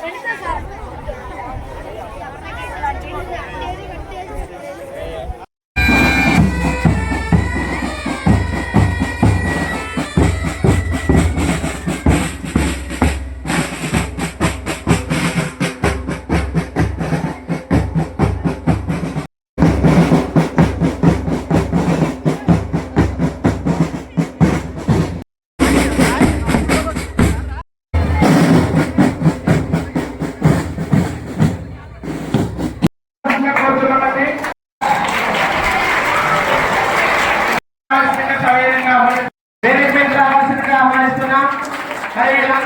แล้ว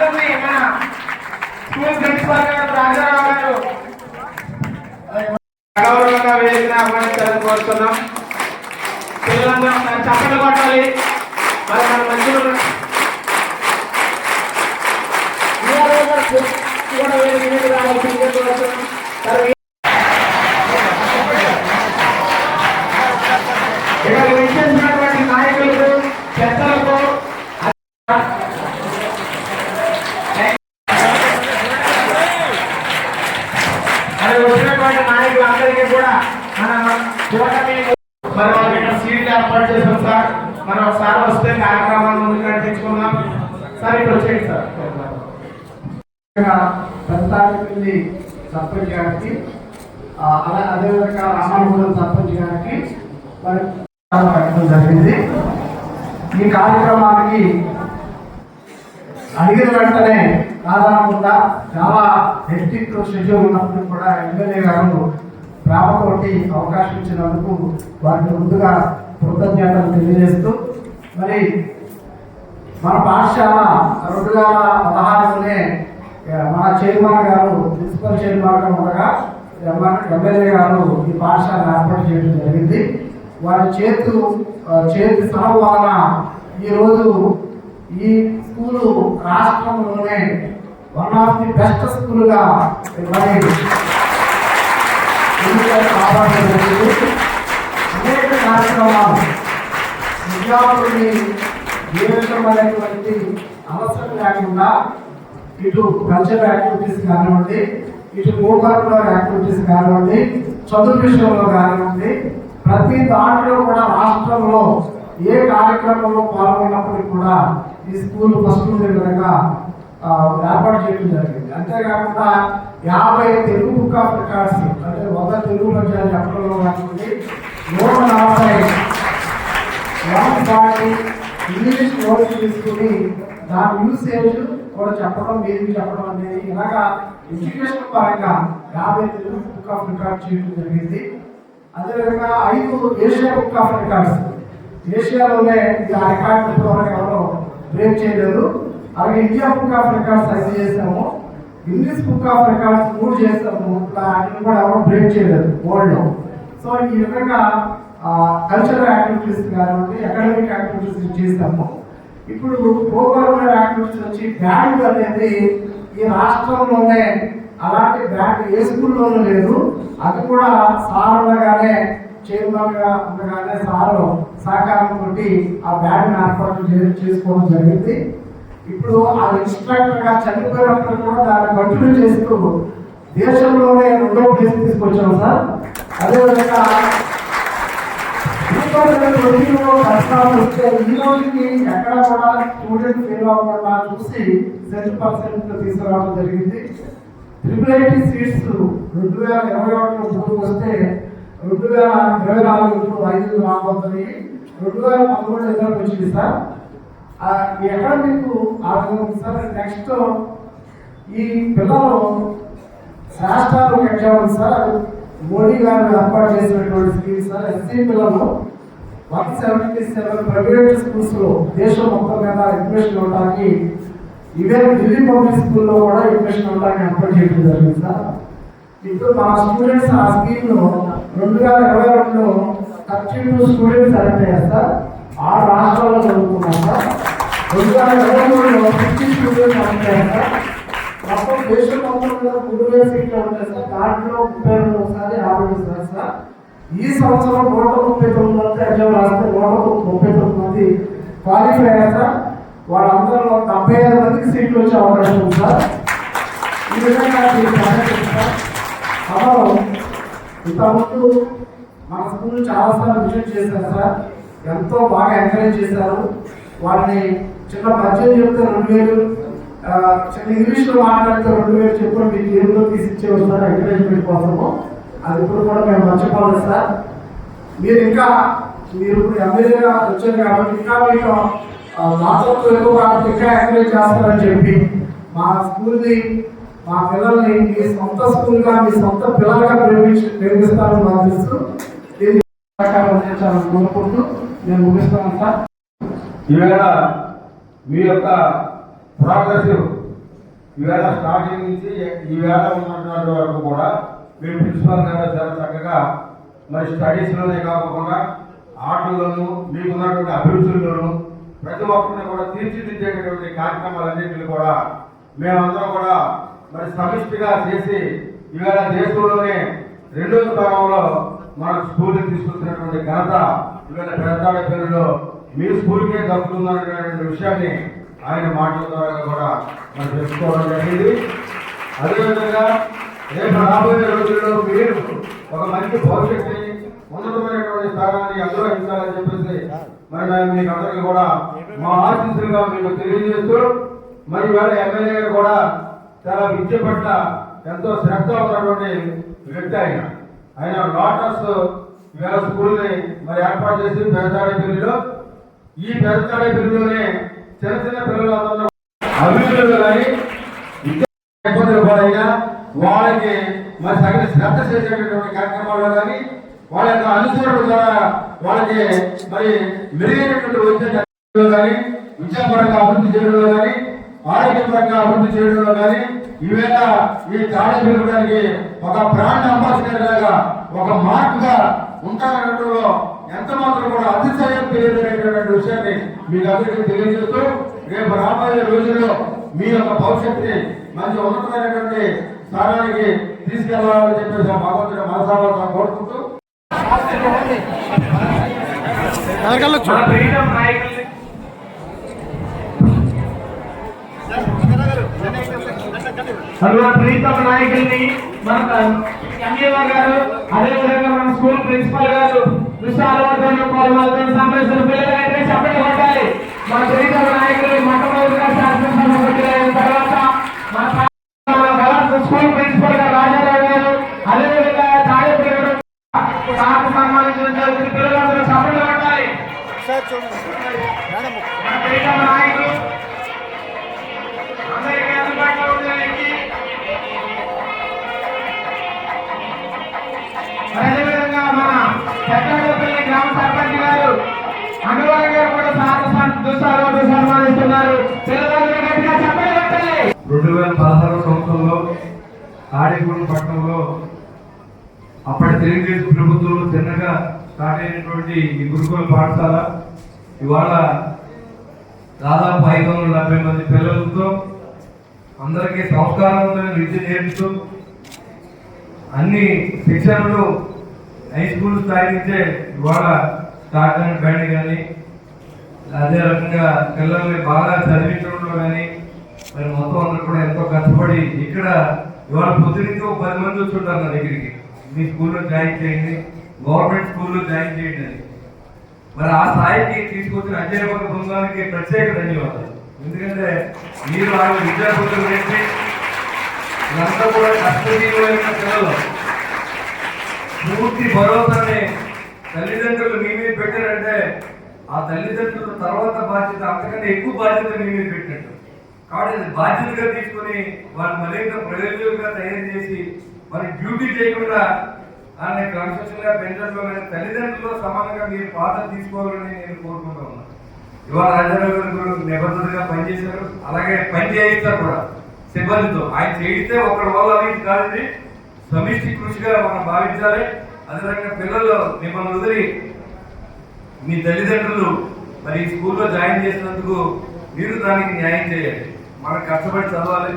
వీళ్ళందరినీ మన school principal గారు రాజారావు గారు. గౌరవంగా వేదికను ఆహ్వానించాలని కోరుతున్నాం. పిల్లలందరూ ఒకసారి చప్పట్లు కొట్టాలి. మరి మన మంత్రులు కూడా. వేదిక మీద రావాల్సిందిగా కోరుతున్నాం ఇక్కడ విచ్చేసినటువంటి నాయకులకు పెద్దలకు అది వచ్చినటువంటి నాయకులందరికీ కూడా మన కూటమి మరి వాళ్ళకి ఇక్కడ సీట్లు ఏర్పాటు చేసాం సార్ మనం ఒకసారి వస్తే కార్యక్రమాన్ని ముందుకు నడిపించుకుందాం చేయండి సార్. పెద్దాడిపల్లి సర్పంచ్ గారికి ఆ, అలా అదేవిధంగా రామానుగూడెం సర్పంచ్ గారికి మరి పెట్టడం జరిగింది. ఈ కార్యక్రమానికి అడిగిన వెంటనే కాదనకుండా చాలా హెక్టిక్ షెడ్యూల్ ఉన్నప్పుడు కూడా ఎమ్మెల్యే గారు ప్రేమతోటి అవకాశం ఇచ్చినందుకు వారికి ముందుగా కృతజ్ఞతలు తెలియజేస్తూ మరి మన పాఠశాల రెండు వేల పదహారులోనే మన చైర్మన్ గారు ప్రిన్సిపల్ చైర్మన్గా ఉండగా ఎమ్మెల్యే గారు ఈ పాఠశాల ఏర్పాటు చేయడం జరిగింది. వారి చేతు చేతి సలహ వలన ఈరోజు ఈ స్కూలు రాష్ట్రంలోనే వన్ ఆఫ్ ది బెస్ట్ స్కూల్గా మరి అనేక కార్యక్రమాలు. విద్యార్థుల్ని జీవించబడేటువంటి అవసరం లేకుండా ఇటు కల్చరల్ యాక్టివిటీస్ కానివ్వండి ఇటు కోకరికులర్ యాక్టివిటీస్ కానివ్వండి చదువు విషయంలో కానివ్వండి ప్రతి దాంట్లో కూడా రాష్ట్రంలో ఏ కార్యక్రమంలో పాల్గొన్నప్పటికీ కూడా ఈ స్కూల్ ఫస్ట్ విధంగా ఏర్పాటు చేయడం జరిగింది. అంతేకాకుండా యాభై తెలుగు బుక్ ఆఫ్ రికార్డ్స్ అంటే వంద తెలుగు పద్యాలు చెప్పడంలో కానివ్వండి నూట నలభై వన్ ఫార్టీ ఇంగ్లీష్ వర్డ్స్ తీసుకుని దాని యూసేజ్ కూడా చెప్పడం మీరు చెప్పడం అనేది ఇలాగా ఎడ్యుకేషన్ పరంగా యాభై తెలుగు బుక్ ఆఫ్ రికార్డ్ చేయడం జరిగింది. అదేవిధంగా ఐదు ఏషియా బుక్ ఆఫ్ రికార్డ్స్ ఏషియాలోనే ఆ రికార్డ్ ఇప్పటివరకు ఎవరో బ్రేక్ చేయలేదు. అలాగే ఇండియా బుక్ ఆఫ్ రికార్డ్స్ ఐదు చేసాము ఇంగ్లీష్ బుక్ ఆఫ్ రికార్డ్స్ మూడు చేసాము వాటిని కూడా ఎవరో బ్రేక్ చేయలేదు. వరల్డ్లో సో ఈ విధంగా కల్చరల్ యాక్టివిటీస్ కానివ్వండి అకాడమిక్ యాక్టివిటీస్ చేస్తాము. ఇప్పుడు ప్రోగ్రామర్ యాక్టివిటీస్ వచ్చి బ్యాండ్ అనేది ఈ రాష్ట్రంలోనే అలాంటి బ్యాండ్ ఏ స్కూల్లోనూ లేదు. అది కూడా సార్ ఉండగానే చైర్మన్ ఉండగానే సార్ సహకారంతో ఆ బ్యాండ్ ఏర్పాటు చే- చేసుకోవడం జరిగింది. ఇప్పుడు ఆ ఇన్స్ట్రక్టర్గా చనిపోయినప్పుడు కూడా దాన్ని కంటిన్యూ చేస్తూ దేశంలోనే రెండో ప్లేస్ తీసుకొచ్చాం సార్. అదేవిధంగా కష్టాలు వస్తే ఈ రోజుకి ఎక్కడ కూడా స్టూడెంట్ ఫెయిల్ అవ్వకుండా చూసి సెవెన్ పర్సెంట్ తీసుకురావడం జరిగింది. ట్రిపుల్ ఐటీ సీట్స్ రెండు వేల ఇరవై ఒకటిలో మూడు వస్తే రెండు వేల ఇరవై నాలుగులో ఐదు రాబోతుంది రెండు వేల పదమూడు రిజల్ట్ వచ్చింది సార్. ఆ, ఎక్కడ మీకు ఆ విధంగా సార్? నెక్స్ట్ ఈ పిల్లలు రాష్ట్రాలు ఎగ్జామ్ ఉంది సార్? అది మోడీ గారు ఏర్పాటు చేసినటువంటి స్కీమ్ సార్ ఎస్సీ పిల్లలు వన్ సెవెంటీ సెవెన్ ప్రైవేట్ స్కూల్స్లో దేశం మొత్తం మీద అడ్మిషన్ ఇవ్వడానికి ఇదే ఢిల్లీ పబ్లిక్ స్కూల్లో కూడా అడ్మిషన్ ఇవ్వడానికి అప్లై చేయడం జరిగింది సార్. ఇప్పుడు మా స్టూడెంట్స్ ఆ స్కీమ్ రెండు వేల ఇరవై రెండులో థర్టీ టూ స్టూడెంట్స్ సెలెక్ట్ అయ్యారు సార్. ఆరు రాష్ట్రాల్లో చదువుకున్నాం సార్. రెండు వేల ఇరవై మూడులో ఫిఫ్టీ స్టూడెంట్స్ సెలెక్ట్ అయ్యారు సార్. మొత్తం దేశం మొత్తం మీద మూడు వేల సీట్లు ఉంటాయి సార్ దాంట్లో ముప్పై రెండు ఒకసారి యాభై వస్తారు సార్ ఈ సంవత్సరం నూట ముప్పై తొమ్మిది మంది ఎగ్జామ్ రాస్తే నూట ముప్పై తొమ్మిది మంది క్వాలిఫై అయ్యారు సార్. వాళ్ళందరిలో డెబ్బై ఐదు మందికి సీట్లు వచ్చే అవకాశం ఉంది సార్. ఈ విధంగా మీరు సభలో ఇంతకుముందు మన స్కూల్ చాలాసార్లు విజిట్ చేశారు సార్. ఎంతో బాగా ఎంకరేజ్ చేశారు. వాళ్ళని చిన్న పద్యం చెప్తే రెండు వేలు చిన్న ఇంగ్లీష్లో మాట్లాడితే రెండు వేలు చెప్పడం మీకు ఏదో తీసి ఇచ్చేవారు సార్ ఎంకరేజ్మెంట్ కోసము. అది ఇప్పుడు కూడా మేము మర్చిపోలేదు సార్. మీరు ఇంకా మీరు ఇప్పుడు ఎమ్మెల్యేగా వచ్చారు కాబట్టి ఇంకా మీకు మాతో ఎక్కువ కాబట్టి ఇంకా ఎంకరేజ్ చేస్తారని చెప్పి మా స్కూల్ని మా పిల్లల్ని మీ సొంత స్కూల్గా మీ సొంత పిల్లలుగా ప్రేమించి ప్రేమిస్తారని భావిస్తూ దీన్ని అందించాలని కోరుకుంటూ నేను ముగిస్తాను సార్. ఈవేళ మీ యొక్క ప్రోగ్రెసివ్ ఈవేళ స్టార్టింగ్ నుంచి ఈవేళ ఉన్నటువంటి వరకు కూడా వీళ్ళు ప్రిన్సిపాల్ గారు చాలా చక్కగా మరి స్టడీస్లోనే కాకుండా ఆటల్లోనూ మీకున్నటువంటి అభిరుచుల్లోనూ ప్రతి ఒక్కరిని కూడా తీర్చిదిద్దేటటువంటి కార్యక్రమాలన్నింటినీ కూడా మేమందరం కూడా మరి సమిష్టిగా చేసి ఇవాళ దేశంలోనే రెండో స్థానంలో మన స్కూల్ని తీసుకొచ్చినటువంటి ఘనత ఇవాళ పెద్దాడ పేరులో మీ స్కూల్కే దక్కుతుందనేటువంటి విషయాన్ని ఆయన మాటల ద్వారా కూడా మనం తెలుసుకోవడం జరిగింది. అదేవిధంగా రేపు రాబోయే రోజుల్లో మీరు ఒక మంచి భవిష్యత్తుని ఉన్నతమైనటువంటి స్థానాన్ని అనుగ్రహించాలని చెప్పేసి మరి మేము మీకు అందరికీ కూడా మా ఆశీస్సులుగా మీకు తెలియజేస్తూ మరి వాళ్ళ ఎమ్మెల్యే కూడా చాలా విద్య పట్ల ఎంతో శ్రద్ధ ఉన్నటువంటి వ్యక్తి ఆయన. ఆయన లోటస్ వేల స్కూల్ని మరి ఏర్పాటు చేసి పెద్దతాడే పిల్లిలో ఈ పెద్దతాడే పిల్లిలోనే చిన్న చిన్న పిల్లలందరూ అభివృద్ధిలో కానీ విద్యా ఇబ్బందులు వాళ్ళకి మరి తగిన శ్రద్ధ చేసేటటువంటి కార్యక్రమాల్లో కానీ వాళ్ళ యొక్క అనుసరణ ద్వారా వాళ్ళకి మరి మెరుగైనటువంటి వైద్య కానీ విద్యాపరంగా అభివృద్ధి చేయడంలో కానీ ఆరోగ్యపరంగా అభివృద్ధి చేయడంలో కానీ ఈవేళ ఈ తాళం పెరగడానికి ఒక బ్రాండ్ అంబాసిడర్ లాగా ఒక మార్క్గా ఉంటారనడంలో ఎంత మాత్రం కూడా అతిశయం తెలియజేటటువంటి విషయాన్ని మీకు అందరికీ తెలియజేస్తూ రేపు రాబోయే రోజుల్లో మీ యొక్క భవిష్యత్తుని మంచి ఉన్నతమైనటువంటి స్థానానికి తీసుకెళ్ళాలని చెప్పేసి భగవంతుడి మనసావాసం కోరుకుంటూ ప్రీతం నాయకుల్ని మన ఎంఏఓ గారు అదేవిధంగా మన స్కూల్ ప్రిన్సిపల్ గారు విశాలవర్ధన్ సంబంధించిన పిల్లలైతే చెప్పండి కొట్టాలి మన ప్రీతం నాయకులు మొట్టమొదటిగా శాసనసభ ఆడిగూడెం పట్టణంలో అప్పటి తెలుగుదేశం ప్రభుత్వంలో చిన్నగా స్టార్ట్ అయినటువంటి ఈ గురుకుల పాఠశాల ఇవాళ దాదాపు ఐదు వందల డెబ్బై మంది పిల్లలతో అందరికీ సంస్కారవంతమైన విద్య నేర్పుతూ అన్ని శిక్షణలు హై స్కూల్ స్థాయి నుంచే ఇవాళ స్టార్ట్ అయిన కానీ కానీ అదే రకంగా పిల్లల్ని బాగా చదివించడంలో కానీ మరి మొత్తం అందరూ కూడా ఎంతో కష్టపడి ఇక్కడ ఇవాళ పొద్దునికి ఒక పది మంది వచ్చుంటారు నా దగ్గరికి. మీ స్కూల్లో జాయిన్ చేయండి. గవర్నమెంట్ స్కూల్లో జాయిన్ చేయండి అని. మరి ఆ స్థాయికి తీసుకొచ్చిన అధ్యాపక బృందానికి ప్రత్యేక ధన్యవాదాలు. ఎందుకంటే మీరు ఆ విద్యార్థులు గురించి ఇదంతా కూడా కష్టజీవులైన పిల్లలు. పూర్తి భరోసాని తల్లిదండ్రులు మీ మీద పెట్టారంటే ఆ తల్లిదండ్రుల తర్వాత బాధ్యత అంతకంటే ఎక్కువ బాధ్యత మీ మీద పెట్టారు కాబట్టి బాధ్యతగా తీసుకొని వాళ్ళు మరింత ప్రయోజకులుగా తయారు చేసి మరి డ్యూటీ చేయకుండా ఆయన క్రమశిక్షణగా పెంచడంలో కానీ తల్లిదండ్రులు సమానంగా మీరు పాత్ర తీసుకోవాలని నేను కోరుకుంటా ఉన్నాను. ఇవాళ రాజారావు గారు నిబద్ధతగా పనిచేశారు. అలాగే పని చేయిస్తారు కూడా సిబ్బందితో. ఆయన చేయిస్తే ఒకరి వల్ల అనేది కాదండి. సమిష్టి కృషిగా మనం భావించాలి. అదేవిధంగా పిల్లలు మిమ్మల్ని వదిలి మీ తల్లిదండ్రులు మరి ఈ స్కూల్లో జాయిన్ చేసినందుకు మీరు దానికి న్యాయం చేయాలి. మనం కష్టపడి చదవాలి.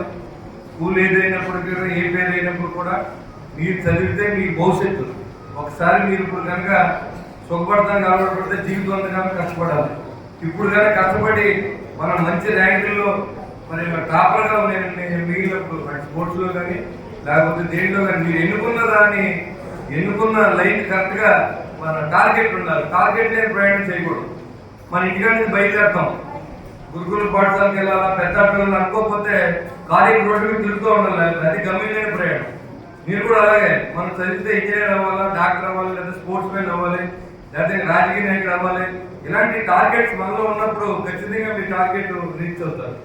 స్కూల్ ఏదైనప్పటికీ కూడా, ఏ పేరు అయినప్పుడు కూడా మీరు చదివితే మీ భవిష్యత్తు. ఒకసారి మీరు ఇప్పుడు కనుక సుఖపడతానికి అలవాటు పడితే జీవితం కనుక కష్టపడాలి. ఇప్పుడు కనుక కష్టపడి మనం మంచి ర్యాంకుల్లో మరి టాపర్గా నేను నేను మిగిలినప్పుడు స్పోర్ట్స్లో కానీ లేకపోతే దేంట్లో కానీ మీరు ఎన్నుకున్న దాన్ని ఎన్నుకున్న లైన్ కరెక్ట్గా మన టార్గెట్ ఉండాలి. టార్గెట్ లేని ప్రయాణం చేయకూడదు. మన ఇంటికాడ నుంచి బయలుదేరుతాం. గురుకుల పాఠశాలకు వెళ్ళాలా పెద్ద పిల్లలు అనుకోకపోతే ఖాళీ రోడ్డు మీద తిరుగుతూ ఉండాలి? అది గమ్యం లేని ప్రయాణం. మీరు కూడా అలాగే మనం చదివితే ఇంజనీర్ అవ్వాలా డాక్టర్ అవ్వాలి లేదా స్పోర్ట్స్ మ్యాన్ అవ్వాలి లేకపోతే రాజకీయ నాయకుడు అవ్వాలి ఇలాంటి టార్గెట్స్ మనలో ఉన్నప్పుడు ఖచ్చితంగా మీ టార్గెట్ రీచ్ అవుతారు.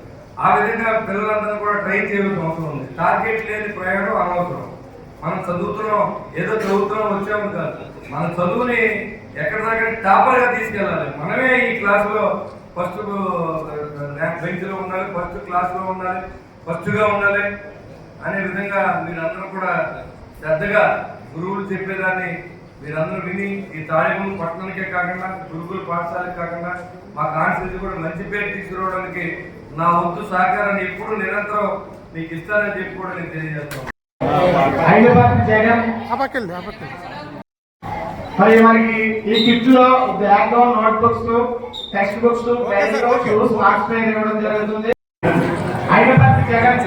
ఆ విధంగా పిల్లలందరూ కూడా ట్రై చేయవలసిన అవసరం ఉంది. టార్గెట్ లేని ప్రయాణం అనవసరం. మనం చదువుతున్నాం ఏదో చదువుతున్నాం వచ్చాము కాదు. మన చదువుని ఎక్కడ దాకా టాపర్గా తీసుకెళ్ళాలి. మనమే ఈ క్లాసులో ఫస్ట్ బెంచ్లో ఉండాలి ఫస్ట్ క్లాస్లో ఉండాలి ఫస్ట్గా ఉండాలి అనే విధంగా మీరందరూ కూడా శ్రద్ధగా గురువులు చెప్పేదాన్ని మీరందరూ విని ఈ తాళిబులు పట్టణానికే కాకుండా గురుకుల పాఠశాలకి కాకుండా మా కాన్స్టిట్యూన్సీ కూడా మంచి పేరు తీసుకురావడానికి నా వంతు సహకారాన్ని ఎప్పుడు నిరంతరం మీకు ఇస్తానని చెప్పి కూడా నేను తెలియజేస్తాను మరి మనకి ఈ కిట్లో bag note books text books pen marks pain ఇవ్వడం జరుగుతుంది. హైదరాబాద్ జగన్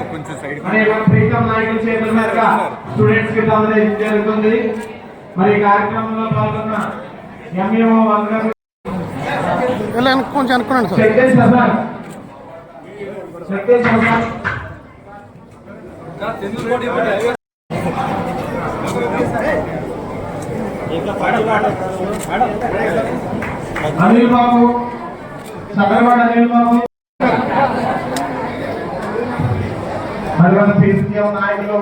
మరి మన ప్రీతం నాయకుల చేతుల మీదుగా స్టూడెంట్స్కి జరుగుతుంది. మరి ఈ కార్యక్రమంలో పాల్గొన్న ఎంఈఓ అందరూ ఇలా వెనక్కి కొంచెం అనుకున్నాను sir. Sir sir Anil Babu. Chandrababu Anil మరి మన పీసీఎం నాయకులు.